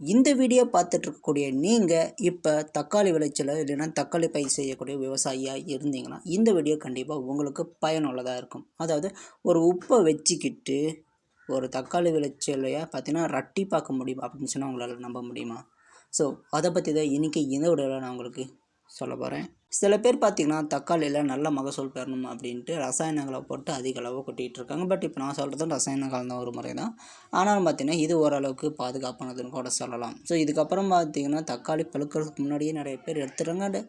இந்த வீடியோ பார்த்துட்டு இருக்கக்கூடிய நீங்கள் இப்போ தக்காளி விளைச்சலோ இல்லைன்னா தக்காளி பயிர் செய்யக்கூடிய விவசாயியாக இருந்தீங்கன்னா இந்த வீடியோ கண்டிப்பாக உங்களுக்கு பயனுள்ளதாக இருக்கும். அதாவது ஒரு உப்பை வச்சுக்கிட்டு ஒரு தக்காளி விளைச்சலையாக பார்த்தீங்கன்னா ரட்டி பார்க்க முடியும்? அப்படின்னு சொன்னால் உங்களால் நம்ப முடியுமா? ஸோ அதை பற்றி தான் இன்றைக்கி இந்த வீடியோவில் நான் உங்களுக்கு சொல்ல போகிறேன் சில பேர் பார்த்திங்கன்னா தக்காளியில் நல்ல மகசூல் பெறணும் அப்படின்ட்டு ரசாயனங்களை போட்டு அதிக அளவு கொட்டிகிட்டு இருக்காங்க. பட் இப்போ நான் சொல்கிறது ரசாயன கலந்த ஒரு முறை தான் ஆனாலும் பார்த்திங்கன்னா இது ஓரளவுக்கு பாதுகாப்பானதுன்னு கூட சொல்லலாம். ஸோ இதுக்கப்புறம் பார்த்திங்கன்னா தக்காளி பழுக்கிறதுக்கு முன்னாடியே நிறைய பேர் எடுத்துடுறாங்க. அண்ட்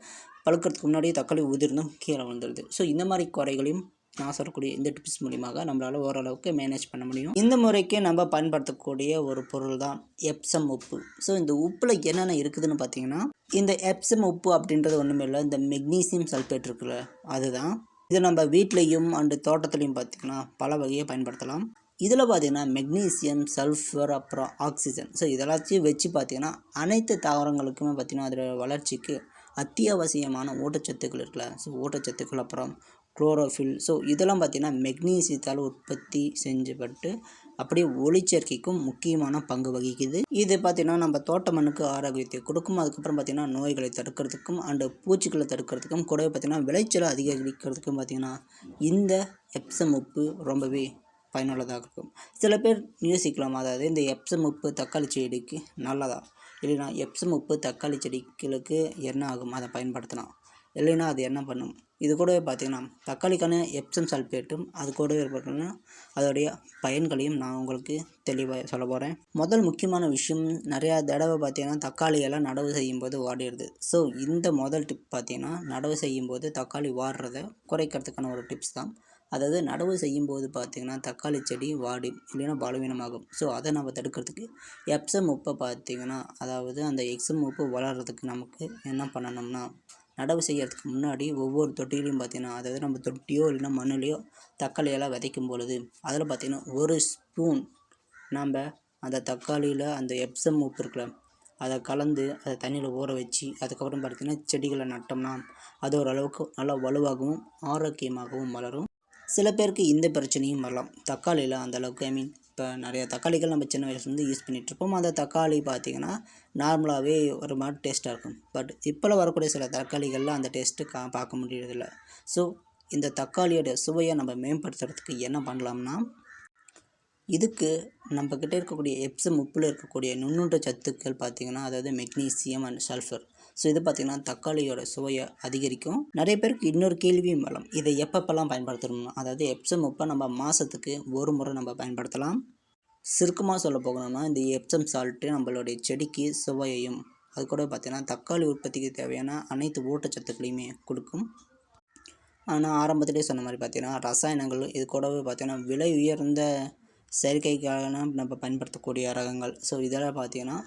பழுக்கிறதுக்கு முன்னாடியே தக்காளி உதிர்ந்தும் கீழே வந்துடுது ஸோ இந்த மாதிரி குறைகளையும் நான் சொல்லக்கூடிய இந்த டிப்ஸ் மூலியமாக நம்மளால் ஓரளவுக்கு மேனேஜ் பண்ண முடியும். இந்த முறைக்கு நம்ம பயன்படுத்தக்கூடிய ஒரு பொருள் தான் எப்சம் உப்பு. ஸோ இந்த உப்பில் என்னென்ன இருக்குதுன்னு பார்த்தீங்கன்னா இந்த எப்சம் உப்பு அப்படின்றது ஒன்றுமே இல்லை இந்த மெக்னீசியம் சல்ஃபேட் இருக்குல்ல அதுதான். இது நம்ம வீட்லேயும் அண்டு தோட்டத்துலேயும் பார்த்திங்கன்னா பல வகையை பயன்படுத்தலாம். இதில் பார்த்திங்கன்னா மெக்னீசியம் சல்ஃபர் அப்புறம் ஆக்சிஜன் ஸோ இதெல்லாத்தையும் வச்சு பார்த்திங்கன்னா அனைத்து தாவரங்களுக்குமே பார்த்திங்கன்னா அதோட வளர்ச்சிக்கு அத்தியாவசியமான ஊட்டச்சத்துக்கள் இருக்குல்ல ஸோ ஊட்டச்சத்துக்கள் அப்புறம் குளோரோஃபில் ஸோ இதெல்லாம் பார்த்திங்கன்னா மெக்னீசியத்தால் உற்பத்தி செஞ்சப்பட்டு அப்படியே ஒளிச்சேர்க்கைக்கும் முக்கியமான பங்கு வகிக்குது. இது பார்த்திங்கன்னா நம்ம தோட்ட மண்ணுக்கு ஆரோக்கியத்தை கொடுக்கும். அதுக்கப்புறம் பார்த்திங்கன்னா நோய்களை தடுக்கிறதுக்கும் அண்டு பூச்சிகளை தடுக்கிறதுக்கும் கூடவே பார்த்திங்கன்னா விளைச்சலை அதிகரிக்கிறதுக்கும் பார்த்திங்கன்னா இந்த எப்சம் உப்பு ரொம்பவே பயனுள்ளதாக இருக்கும். சில பேர் யோசிக்கலாம் அதாவது இந்த எப்சம் உப்பு தக்காளி செடிக்கு நல்லதா? இல்லைனா எப்சம் உப்பு தக்காளி செடிகளுக்கு என்ன ஆகும்? அதை பயன்படுத்தலாம். இல்லைன்னா அது என்ன பண்ணும்? இது கூடவே பார்த்திங்கன்னா தக்காளிக்கான எப்சம் சல்ஃபேட்டும் அது கூடவே பார்த்தீங்கன்னா அதோடைய பயன்களையும் நான் உங்களுக்கு தெளிவாக சொல்ல போகிறேன் முதல் முக்கியமான விஷயம் நிறையா தடவை பார்த்திங்கன்னா தக்காளியெல்லாம் நடவு செய்யும்போது வாடிடுது. ஸோ இந்த முதல் டிப் பார்த்திங்கன்னா நடவு செய்யும்போது தக்காளி வாடுறத குறைக்கிறதுக்கான ஒரு டிப்ஸ் தான். அதாவது நடவு செய்யும்போது பார்த்திங்கன்னா தக்காளி செடி வாடி இல்லைன்னா பலவீனமாகும். ஸோ அதை நம்ம தடுக்கிறதுக்கு எப்சம் உப்பை பார்த்திங்கன்னா அதாவது அந்த எக்ஸம் உப்பு வளர்கிறதுக்கு நமக்கு என்ன பண்ணணும்னா நடவு செய்கிறதுக்கு முன்னாடி ஒவ்வொரு தொட்டிலையும் பார்த்திங்கன்னா அதாவது நம்ம தொட்டியோ இல்லைன்னா மண்ணுலேயோ தக்காளியெல்லாம் விதைக்கும் பொழுது அதில் பார்த்திங்கன்னா ஒரு ஸ்பூன் நம்ம அந்த தக்காளியில் அந்த எப்சம் உப்பு இருக்குல்ல அதை கலந்து அதை தண்ணியில் ஊற வச்சு அதுக்கப்புறம் பார்த்திங்கன்னா செடிகளை நட்டோம்னா அது ஓரளவுக்கு நல்லா வலுவாகவும் ஆரோக்கியமாகவும் வளரும். சில பேருக்கு இந்த பிரச்சனையும் வரலாம். தக்காளியில் அந்தளவுக்கு ஐ மீன் இப்போ நிறைய தக்காளிகள் நம்ம சின்ன வயசுலேருந்து யூஸ் பண்ணிகிட்ருப்போம் அந்த தக்காளி பார்த்திங்கன்னா நார்மலாகவே ஒரு மாதிரி டேஸ்ட்டாக இருக்கும். பட் இப்போலாம் வரக்கூடிய சில தக்காளிகளில் அந்த டேஸ்ட்டு கா பார்க்க முடியறதில்ல. ஸோ இந்த தக்காளியோட சுவையை நம்ம மேம்படுத்துறதுக்கு என்ன பண்ணலாம்னா இதுக்கு நம்மக்கிட்ட இருக்கக்கூடிய எப்சம் உப்பில் இருக்கக்கூடிய நுண்ணுன்ற சத்துக்கள் பார்த்திங்கன்னா அதாவது மெக்னீசியம் அண்ட் சல்ஃபர் ஸோ இது பார்த்திங்கன்னா தக்காளியோட சுவையை அதிகரிக்கும். நிறைய பேருக்கு இன்னொரு கேள்வியும் வரலாம் இதை எப்பப்பெல்லாம் பயன்படுத்தணும் அதாவது எப்சம் உப்பை நம்ம மாதத்துக்கு ஒரு முறை நம்ம பயன்படுத்தலாம். சுருக்கமாக சொல்ல போகணும்னா இந்த எப்சம் சால்ட்டு நம்மளுடைய செடிக்கு சுவையையும் அது கூட பார்த்திங்கன்னா தக்காளி உற்பத்திக்கு தேவையான அனைத்து ஊட்டச்சத்துக்களையுமே கொடுக்கும். ஆனால் ஆரம்பத்திலே சொன்ன மாதிரி பார்த்திங்கன்னா ரசாயனங்கள் இது கூடவே பார்த்திங்கன்னா விலை உயர்ந்த செயற்கைக்காக நம்ம பயன்படுத்தக்கூடிய ரகங்கள். ஸோ இதெல்லாம் பார்த்திங்கன்னா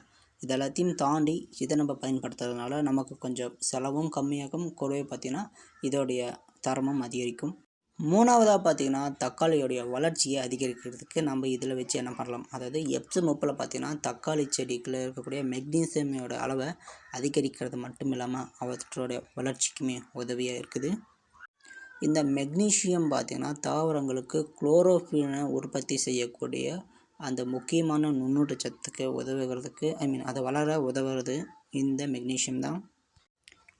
இதெல்லாத்தையும் தாண்டி இதை நம்ம பயன்படுத்துறதுனால நமக்கு கொஞ்சம் செலவும் கம்மியாகும். கூடவே பார்த்திங்கன்னா இதோடைய தரமும் அதிகரிக்கும். மூணாவதாக பார்த்திங்கன்னா தக்காளியோடைய வளர்ச்சியை அதிகரிக்கிறதுக்கு நம்ம இதில் வச்சு என்ன பண்ணலாம்? அதாவது எப்சு முப்பில் பார்த்திங்கன்னா தக்காளி செடிகளில் இருக்கக்கூடிய மெக்னீசியமோட அளவை அதிகரிக்கிறது மட்டும் இல்லாமல் அவற்றோடைய வளர்ச்சிக்குமே உதவியாக இருக்குது. இந்த மெக்னீஷியம் பார்த்திங்கன்னா தாவரங்களுக்கு குளோரோஃபினை உற்பத்தி செய்யக்கூடிய அந்த முக்கியமான நுண்ணூட்ட சத்துக்கு உதவுகிறதுக்கு ஐ மீன் அதை வளர உதவுறது இந்த மெக்னீஷியம் தான்.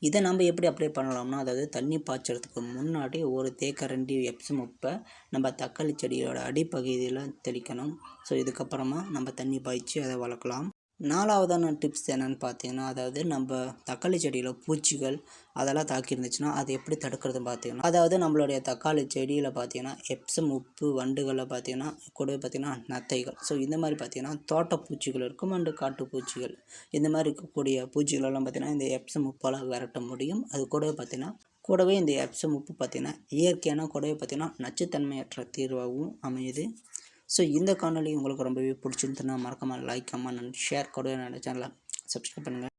இதை நம்ம எப்படி அப்ளை பண்ணலாம்னா அதாவது தண்ணி பாய்ச்சறதுக்கு முன்னாடி ஒரு தேக்கரண்டி எப்சம் உப்பை நம்ம தக்காளி செடியோட அடிப்பகுதியில் தெளிக்கணும். ஸோ இதுக்கப்புறமா நம்ம தண்ணி பாய்ச்சி அதை வளர்க்கலாம். நாலாவதான டிப்ஸ் என்னென்னு பார்த்தீங்கன்னா அதாவது நம்ம தக்காளி செடியில் பூச்சிகள் அதெல்லாம் தாக்கியிருந்துச்சுன்னா அதை எப்படி தடுக்கிறதுன்னு பார்த்தீங்கன்னா அதாவது நம்மளுடைய தக்காளி செடியில் பார்த்தீங்கன்னா எப்சம் உப்பு வண்டுகளில் பார்த்தீங்கன்னா கூடவே பார்த்தீங்கன்னா நத்தைகள். ஸோ இந்த மாதிரி பார்த்தீங்கன்னா தோட்ட பூச்சிகள் இருக்கும் அண்டு காட்டு பூச்சிகள். இந்த மாதிரி இருக்கக்கூடிய பூச்சிகளெல்லாம் பார்த்தீங்கன்னா இந்த எப்சம் உப்பால் விரட்ட முடியும். அது கூடவே பார்த்தீங்கன்னா கூடவே இந்த எப்சம் உப்பு பார்த்திங்கன்னா இயற்கையான கூடவே பார்த்திங்கன்னா நச்சுத்தன்மையற்ற தீர்வாகவும் அமையுது. ஸோ இந்த காணொலி உங்களுக்கு ரொம்பவே பிடிச்சிருந்துன்னா மறக்காமல் லைக் கமெண்ட் அண்ட் ஷேர் கூட என்னோட சேனலை சப்ஸ்கிரைப் பண்ணுங்கள்